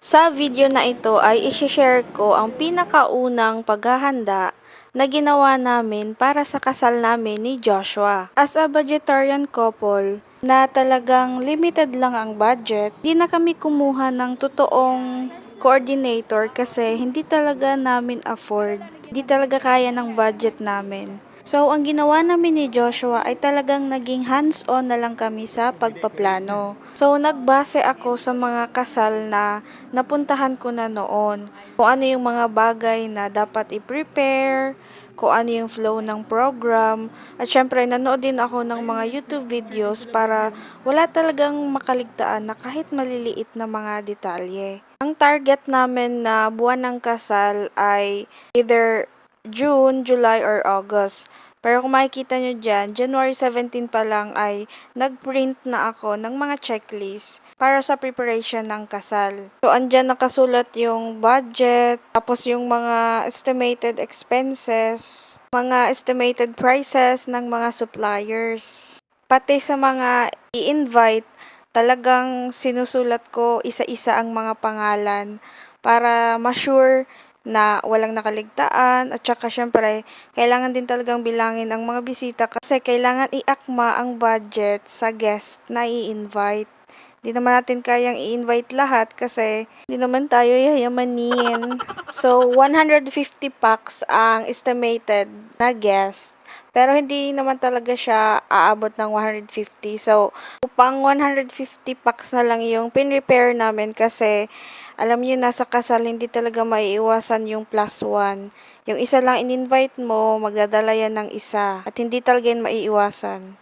Sa video na ito ay isi-share ko ang pinakaunang paghahanda na ginawa namin para sa kasal namin ni Joshua. As a vegetarian couple na talagang limited lang ang budget, di na kami kumuha ng totoong coordinator kasi hindi talaga namin afford. Hindi talaga kaya ng budget namin. So, ang ginawa namin ni Joshua ay talagang naging hands-on na lang kami sa pagpaplano. So, nagbase ako sa mga kasal na napuntahan ko na noon. Kung ano yung mga bagay na dapat i-prepare, kung ano yung flow ng program. At syempre, nanood din ako ng mga YouTube videos para wala talagang makaligtaan na kahit maliliit na mga detalye. Ang target namin na buwan ng kasal ay either June, July, or August. Pero kung makikita nyo dyan, January 17 pa lang ay nag-print na ako ng mga checklist para sa preparation ng kasal. So, andyan nakasulat yung budget, tapos yung mga estimated expenses, mga estimated prices ng mga suppliers. Pati sa mga i-invite, talagang sinusulat ko isa-isa ang mga pangalan para ma-sure na walang nakaligtaan at saka syempre kailangan din talagang bilangin ang mga bisita kasi kailangan iakma ang budget sa guest na i-invite. Di naman natin kayang i-invite lahat kasi di naman tayo yayamanin. So, 150 packs ang estimated na guest. Pero hindi naman talaga siya aabot ng 150. So, upang 150 packs na lang yung pin-repair namin kasi alam niyo nasa kasal hindi talaga maiiwasan yung plus one. Yung isa lang in-invite mo, magdadala yan ng isa. At hindi talaga yan maiiwasan.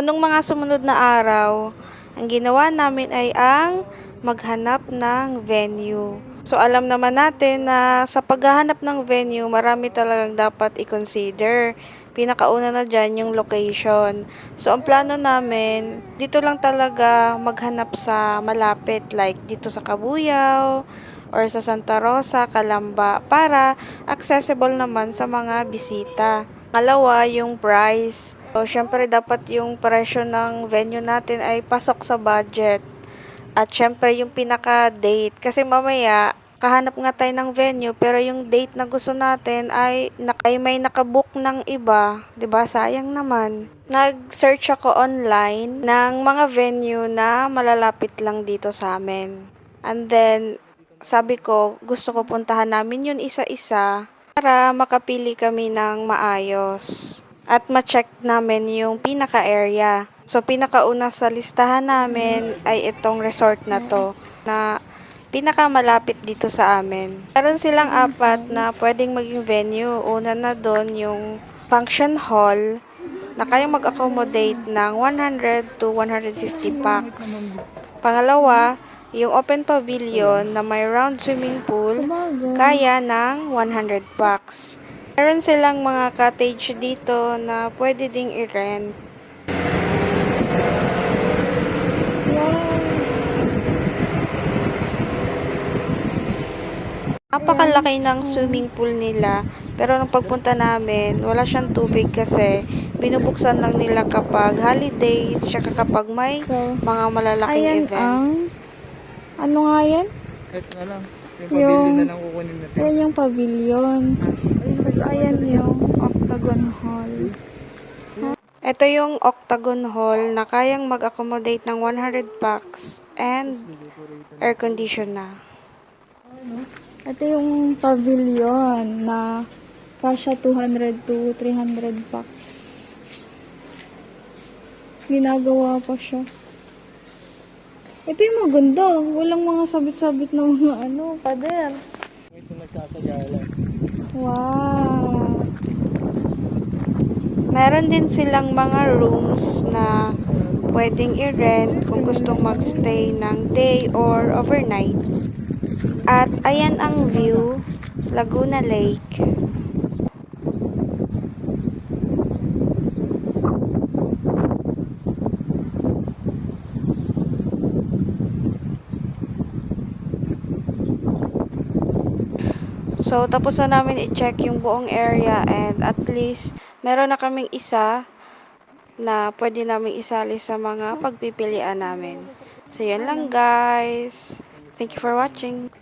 Nung mga sumunod na araw, ang ginawa namin ay ang maghanap ng venue. So alam naman natin na sa paghahanap ng venue, marami talagang dapat i-consider. Pinakauna na dyan yung location. So ang plano namin, dito lang talaga maghanap sa malapit like dito sa Kabuyao or sa Santa Rosa, Calamba para accessible naman sa mga bisita. Pangalawa, yung price. So, syempre dapat yung presyo ng venue natin ay pasok sa budget. At syempre yung pinaka-date. Kasi mamaya, kahanap nga tayo ng venue pero yung date na gusto natin ay, ay may nakabook ng iba. ba Sayang naman. Nag-search ako online ng mga venue na malalapit lang dito sa amin. And then, sabi ko, gusto ko puntahan namin yun isa-isa para makapili kami ng maayos at ma-check namin yung pinaka-area. So, pinakauna sa listahan namin ay itong resort na to na pinakamalapit dito sa amin. Meron silang apat na pwedeng maging venue. Una na doon yung function hall na kayang mag-accommodate ng 100 to 150 packs. Pangalawa, yung open pavilion na may round swimming pool kaya ng 100 packs. Meron silang mga cottage dito na pwede ding i-rent. Napakalaki ng swimming pool nila. Pero nung pagpunta namin, wala siyang tubig kasi binubuksan lang nila kapag holidays, tsaka kapag may mga malalaking event. Ano nga yan? Kahit na lang. Yung pabili na lang kukunin natin. Ayan yung pavilion. Tapos ayan yung octagon hall. Ito yung Octagon Hall na kayang mag-accommodate ng 100 packs and air condition na. Ito yung pavilion na kasya 200 to 300 bucks. Ginagawa pa siya. Ito yung maganda. Walang mga sabit-sabit na mga ano, pader. Ito nagsasagala. Wow. Meron din silang mga rooms na pwedeng i-rent kung gustong magstay ng day or overnight. At ayan ang view, Laguna Lake. So, tapos na namin i-check yung buong area and at least meron na kaming isa na pwede namin isali sa mga pagpipilian namin. So, yan lang guys. Thank you for watching.